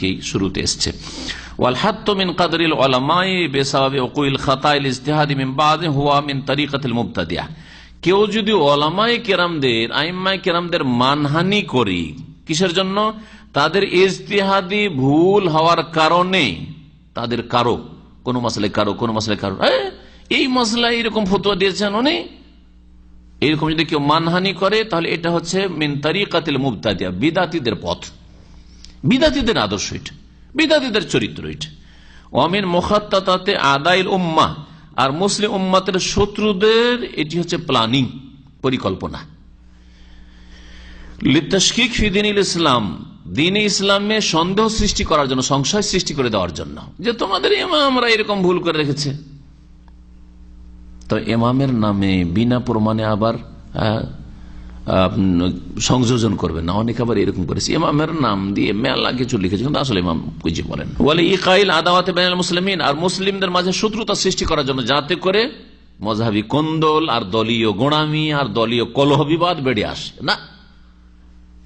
আজকেই শুরুতে এসছে। কেউ যদি ওলামায়ে কেরামদের, আইম্মায়ে কেরামদের মানহানি করি, কিসের জন্য? তাদের ইজতিহাদি ভুল হওয়ার কারণে। তাদের কারও, কোন মশলায় কারও, কোন মশলায় কারও। এই মশলায় এরকম ফতুয়া দিয়েছেন উনি। এরকম যদি কেউ মানহানি করে, তাহলে এটা হচ্ছে মিন তারিকাতিল মুবতাদিয়া, বিদাতিদের পথ। বিদাতিদের আদর্শ এটা, বিদাতিদের চরিত্র এটা। অমিন মোখাত্তাতে আদাইল উম্মা আর মুসলিম উম্মাতের শত্রুদের এটি হচ্ছে প্ল্যানিং পরিকল্পনা। লিতাশকিক ফিদিনিল ইসলাম, দিন ইসলামে সন্দেহ সৃষ্টি করার জন্য, সংশয় সৃষ্টি করে দেওয়ার জন্য। যে তোমাদের ইমামরা এরকম ভুল করে রেখেছে। তো ইমামের নামে বিনা প্রমাণে আবার সংযোজন করবেন না। অনেক আবার এরকম করেছে। ইমামের নাম দিয়ে মেলা কিছু লিখেছে, কিন্তু আসলে ইমাম কিছু বলেন। বলে ই কাইল আদাওয়াতে বেনাল মুসলিমিন, আর মুসলিমদের মাঝে শত্রুতা সৃষ্টি করার জন্য যাতে করে মজাহাবি কোন্দল, আর দলীয় গোড়ামি, আর দলীয় কলহ বিবাদ বেড়ে আসে। না।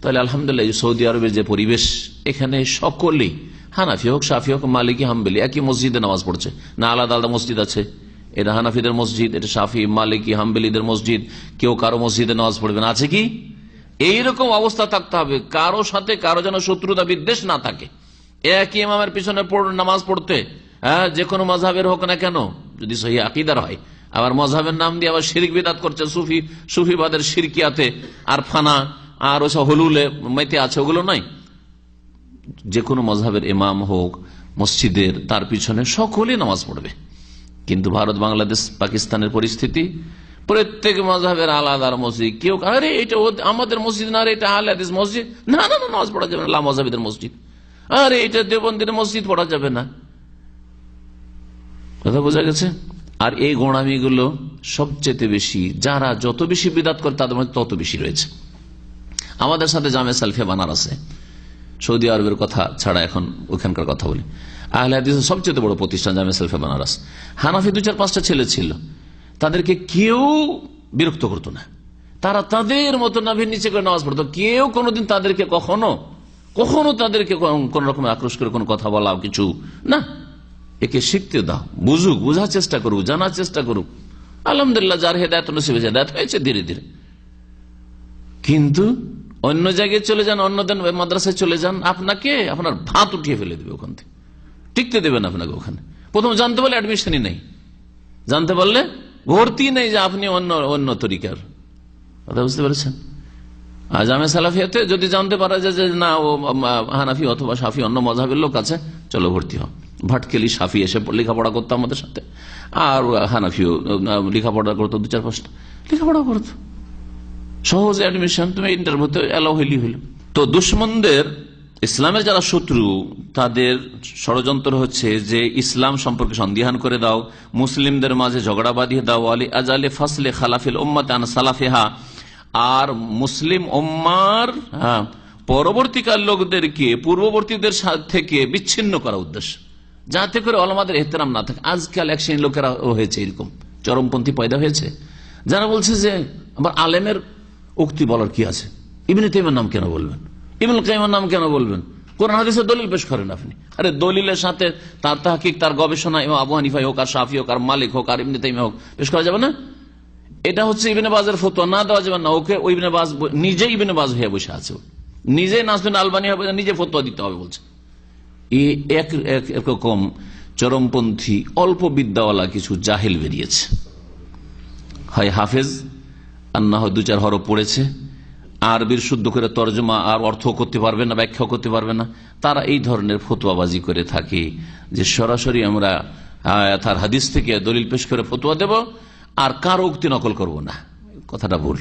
তাহলে আলহামদুলিল্লাহ সৌদি আরবের যে পরিবেশ, এখানে সকলেই, হানাফি হোক সাফি হোক, মালিকি, হাম্বেলি, একই মসজিদে নামাজ পড়ছে। না আলাদা আলাদা মসজিদ আছে। এটা হানাফিদের মসজিদ, এটা সাফি মালিকি, হাম্বেলিদের মসজিদ, কেউ কারও মসজিদে নামাজ পড়বে না। আছে কি? এইরকম অবস্থা থাকতে হবে, কারও সাথে কারও যেন শত্রুতা বিদ্বেষ না থাকে। একই ইমামের পিছনে নামাজ পড়তে হ্যাঁ যে কোনো মজাবের হোক না কেন, যদি সহি আকিদার হয়। আবার মজাবের নাম দিয়ে আবার শিরিক বিদাত করছে, সুফি সুফিবাদের শিরকিয়াতে, আর ফানা, আর ওসব হলুলে মেতে আছে, ওগুলো নাই। যে কোনো মজাবের ইমাম হোক, মসজিদের তার পিছনে সকলেই নামাজ পড়বে। কিন্তু ভারত, বাংলাদেশ, পাকিস্তানের পরিস্থিতি, প্রত্যেক মজাবের আলাদা মসজিদ। কেউ আরে, এটা আমাদের মসজিদ না এটা আলাদিস মসজিদ। না না না নামাজ পড়া যাবে না, লা মজাবিদের মসজিদ। আরে, এটা দেবন্দির মসজিদ পড়া যাবে না। কথা বোঝা গেছে? আর এই গোড়ামিগুলো সবচেয়ে বেশি, যারা যত বেশি বিদাত করে, তাদের মধ্যে তত বেশি রয়েছে। আমাদের সাথে জামে সালফে বানার আছে। সৌদি আরবের কথা ছাড়া এখন ওখানকার কথা বলি। আহলে সবচেয়ে বড় প্রতিষ্ঠান জামে সালফে বানারস। হানাফি দু চার পাঁচটা ছেলে ছিল। তাদেরকে কেউ বিরক্ত করতো না। তারা তাদের মতো নাভির নিচে করে নামাজ পড়তো। কেউ কোনোদিন তাদেরকে কখনো কখনো তাদেরকে কোন- রকম আক্রোশ করে কোনো কথা বলা কিছু না। একে শিখতে দাও। বুঝুক, বোঝার চেষ্টা করুক, জানার চেষ্টা করুক। আলহামদুলিল্লাহ, যার হেদায়ত নসিবে হেদায়ত হয়েছে ধীরে ধীরে। কিন্তু অন্য জায়গায় চলে যান, অন্য দিন মাদ্রাসায় চলে যান, আপনাকে আপনার ভাত উঠিয়ে ফেলে দেবে ওখান থেকে। টিকতে দেবেন আপনাকে ওখানে। প্রথম জানতে পারলে অ্যাডমিশনই নেই। জানতে পারলে ভর্তি নেই যে আপনি অন্য অন্য তরিকার। কথা বুঝতে পেরেছেন? আর জামে সালাফিয়াতে যদি জানতে পারা যায় যে না, ও হানাফি অথবা সাফি অন্য মজাবের লোক আছে, চলো ভর্তি হও। ভাটকেলি, সাফি এসে লেখাপড়া করতো আমাদের সাথে। আর হানাফিও লেখাপড়া করতো দু চার পাঁচটা। লেখাপড়া করতো। সহজ অ্যাডমিশন তুমি ইন্টারভিউতে অ্যালাউ হইলি হইল। তো দুশ্মনদের ইসলামের যারা শত্রু তাদের ষড়যন্ত্র হচ্ছে যে ইসলাম সম্পর্কে সন্দিহান করে দাও মুসলিমদের মাঝে ঝগড়া বাঁধিয়ে দাও আলী আজালে ফাসলে খালাফিল উম্মাত আন সালাফেহা। আর মুসলিম ওম্মার হ্যাঁ, পরবর্তীকার লোকদেরকে পূর্ববর্তীদের থেকে বিচ্ছিন্ন করা উদ্দেশ্য। যাতে করে অলমাদের এহতেরাম না থাকে। আজকাল এক শ্রেণির লোকেরা হয়েছে এরকম। চরমপন্থী পয়দা হয়েছে। যারা বলছে যে আবার আলেমের উক্তি বলার কি আছে? ইবনে নাম কেন বলবেন? ইবনুল কাইমের নাম কেন বলবেন? কোরআন হাদিসের দলিল পেশ করেন আপনি। আরে দলিলের সাথে তার তাহকিক, তার গবেষণা এবং আবু হানিফাই হোক, আর সাফি হোক, আর মালিক হোক, আর ইবনে তাইমা হোক, পেশ করা যাবে না? এটা হচ্ছে ইবনে বাজের ফতোয়া, না দেওয়া যাবে না। ওকে ওই বাজ নিজে ইবনে বাজ হয়ে বসে আছে। নিজে নাসবিন আলবানি হবে নিজে ফতোয়া দিতে হবে বলছে। এক- একরকম চরমপন্থী, অল্প বিদ্যাওয়ালা কিছু জাহেল বেরিয়েছে। হয় হাফেজ, আর না হয় দু চার হরফ পড়েছে। আরবির শুদ্ধ করে তর্জমা আর অর্থ করতে পারবে না ব্যাখ্যা করতে পারবে না। তারা এই ধরনের ফতুয়াবাজি করে থাকে যে সরাসরি আমরা তার হাদিস থেকে দলিল পেশ করে ফতুয়া দেব আর কার উক্তি নকল করব না। কথাটা ভুল।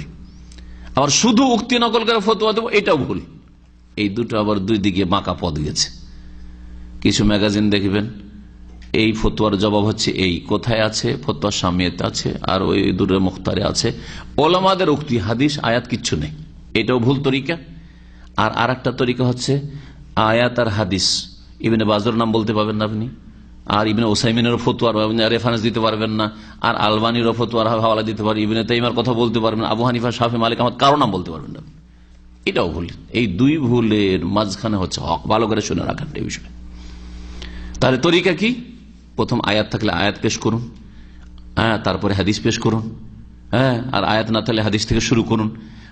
আবার শুধু উক্তি নকল করে ফতুয়া দেবো, এটাও ভুল। এই দুটো আবার দুই দিকে বাঁকা পদ গেছে। কিছু ম্যাগাজিন দেখবেন, এই ফতুয়ার জবাব হচ্ছে এই, কোথায় আছে, ফতুয়া সামিয়ত আছে, আর ওই দূরের মুখতারে আছে। ওলামাদের উক্তি, হাদিস, আয়াত কিচ্ছু নেই। এটাও ভুল তরিকা। আর আর একটা তরিকা হচ্ছে আয়াত আর হাদিস। ইবিনে বাজর নাম বলতে পারবেন না আপনি। আর ইবিনে ওসাইমিনের ফতুয়ার রেফারেন্স দিতে পারবেন না। আর আলবানিরও ফতুয়ার হাওয়ালা দিতে পারবেন ইবিনে তাইমার কথা বলতে পারবেন আবু হানিফা, শাফি, মালিক আমার কারও নাম বলতে পারবেন না এটাও ভুল। এই দুই ভুলের মাঝখানে হচ্ছে হক। ভালো করে শুনে রাখার এই বিষয়ে। তাহলে তরিকা কি? প্রথম আয়াত থাকলে আয়াত পেশ করুন। তারপরে হাদিস পেশ করুন। হ্যাঁ আর আয়াত না থাকলে হাদিস থেকে শুরু করুন।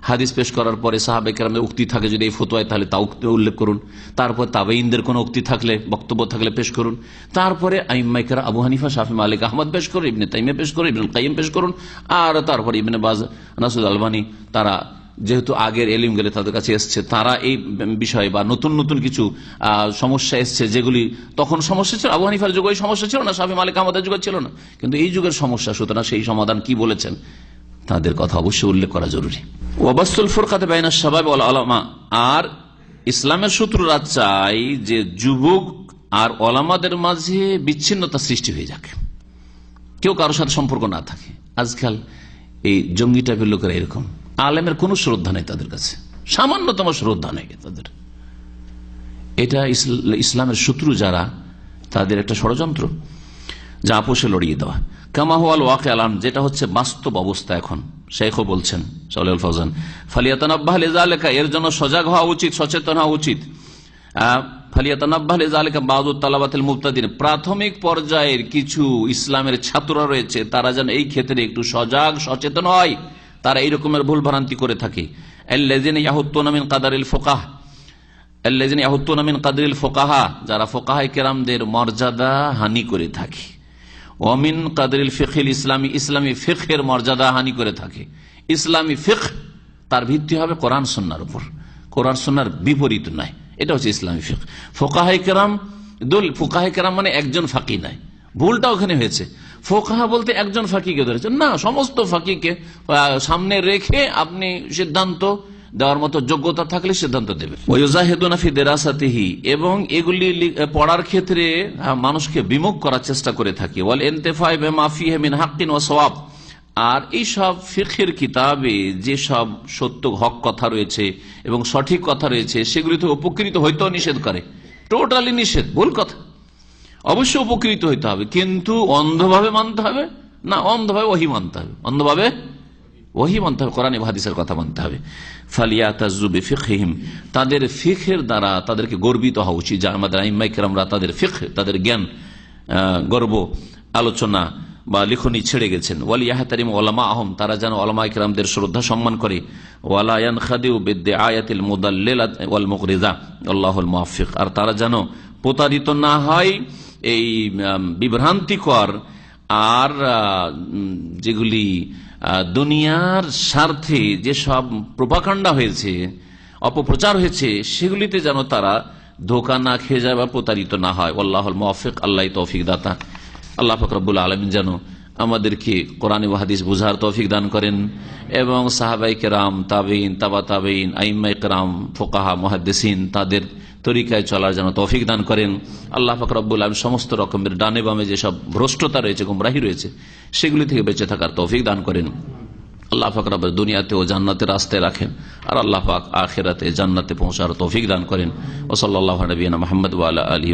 হাদিস পেশ করার পরে সাহাবেকেরামের উক্তি থাকে যদি এই ফতোয়ায়, তাহলে তা উল্লেখ করুন। তারপর তাবেইনদের কোনো উক্তি থাকলে, বক্তব্য থাকলে পেশ করুন। তারপরে আইম্মাইকেরা আবু হানিফা, শাফি, মালিক, আহমদ পেশ করুন, ইবনে তাইমে পেশ করুন ইবনে কাইম পেশ করুন, আর তারপরে ইবনে বাজ নাসুদ আলবানি তারা যেহেতু আগের এলিম গেলে তাদের কাছে এসছে, তারা এই বিষয়ে বা নতুন নতুন কিছু সমস্যা এসছে যেগুলি তখন সমস্যা ছিল, আবু হানিফার যুগে সমস্যা ছিল না, শাফি, মালিক আমাদের যুগে ছিল না। কিন্তু এই যুগের সমস্যা, সুতরাং সেই সমাধান কি বলেছেন? তাদের কথা অবশ্যই উল্লেখ করা জরুরি। ওবাস্তুল ফুরকাতে বাইনা সবাই আলামা। আর ইসলামের শত্রুরা চাই যে যুবক আর ওলামাদের মাঝে বিচ্ছিন্নতা সৃষ্টি হয়ে যাক। কেউ কারোর সাথে সম্পর্ক না থাকে। আজকাল এই জঙ্গি টাইপের লোকেরা এরকম। আলেমের কোনো শ্রদ্ধা নেই তাদের কাছে। সামান্যতম শ্রদ্ধা নেই তাদের। এটা ইসলামের শত্রু যারা, তাদের একটা ষড়যন্ত্র। যা আপোষে লড়িয়ে দেওয়া। কামাহওয়াল ওয়াকে আলাম যেটা হচ্ছে বাস্তব অবস্থা এখন। শেখও বলছেন সলিউল ফৌজান, ফালিয়াতানাব্বাহ লেখা এর জন্য সজাগ হওয়া উচিত, সচেতন হওয়া উচিত। প্রাথমিক পর্যায়ের কিছু ইসলামের ছাত্ররা রয়েছে, তারা যেন এই ক্ষেত্রে একটু সজাগ, সচেতন হয়, তারা এই রকমের ভুল ভ্রান্তি করে থাকে। কাদারিল ফোকাহ ফোকাহা যারা ফোকাহাই কেরামদের মর্যাদা হানি করে থাকে। অমিন কাদরিল ফিখিল ইসলামী ইসলামী ফিখের মর্যাদা হানি করে থাকে। ইসলামী ফিখ তার ভিত্তি হবে কোরআন সন্ন্যার উপর। কোরআন সন্ন্যার বিপরীত নয়। এটা হচ্ছে ইসলামী ফিখ ফোকাহাই কেরাম, দোল, ফোকাহাই কেরাম মানে একজন ফাঁকি নাই ভুলটা ওখানে হয়েছে। ফোকাহা বলতে একজন ফাঁকিকে ধরেছেন না, সমস্ত ফাঁকিকে সামনে রেখে আপনি সিদ্ধান্ত দেওয়ার মতো যোগ্যতা থাকলে সিদ্ধান্ত দেবে। দেরাসাতিহি, এবং এগুলি পড়ার ক্ষেত্রে মানুষকে বিমুখ করার চেষ্টা করে থাকি। ওয়াল এন্তেফাই মাফি হেমিন হাক্কিন ও সওয়াব। আর এই সব ফিখের কিতাবে যে সব সত্য, হক কথা রয়েছে এবং সঠিক কথা রয়েছে, সেগুলি তো উপকৃত হইতেও নিষেধ করে। টোটালি নিষেধ, ভুল কথা। অবশ্যই উপকৃত হইতে হবে, কিন্তু অন্ধভাবে মানতে হবে, না, অন্ধভাবে ওহি মানতে হবে। অন্ধভাবে ওহি মানতে হবে কোরআন হাদিসের কথা মানতে হবে। ফালিয়া তাজুবে ফিকহিম তাদের ফিখের দ্বারা তাদেরকে গর্বিত হওয়া উচিত, যা আমাদের আইমাইকেরামরা তাদের ফিখ তাদের জ্ঞান গর্ব, আলোচনা বা লিখনি ছেড়ে গেছেন। ওয়ালি ইয়াহাতারিম ওলামা আহম তারা যেন ওলামা ইকরামদের শ্রদ্ধা সম্মান করে। ওয়ালায়ান খাদিউ বেদ্দে আয়াতিল মুদাল্লিল মুকরিজা আল্লাহুল মুআফিক আর তারা যেন প্রতারিত না হয় এই বিভ্রান্তিকর আর যেগুলি দুনিয়ার স্বার্থে যেসব প্রপাকাণ্ডা হয়েছে, অপপ্রচার হয়েছে, সেগুলিতে যেন তারা ধোকা না খেয়ে যায় বা প্রতারিত না হয়। আল্লাহ মফিক আল্লাহ তৌফিক দাতা। আল্লাহ ফকরবুল আলমিন যেন আমাদেরকে কোরআন ও হাদিস বুঝার তৌফিক দান করেন এবং সাহাবাই কেরাম তাবেইন তাবা তাবেইন আইম্মাই কেরাম, ফোকাহা, মহাদ্দেসিন, তাদের তরিকায় চলার যেন তৌফিক দান করেন। আল্লাহ ফকরাবুল আলম সমস্ত রকমের ডানে বামে যেসব ভ্রষ্টতা রয়েছে, গুমরাহি রয়েছে, সেগুলি থেকে বেঁচে থাকার তৌফিক দান করেন। আল্লাহ পাক রব দুনিয়াতে ও জান্নাতে রাস্তায় রাখেন আর আল্লাহ পাক আখেরাতে জান্নাতে পৌঁছার তৌফিক দান করেন। ও সাল্লাহ নবীনা মোহাম্মদ আলী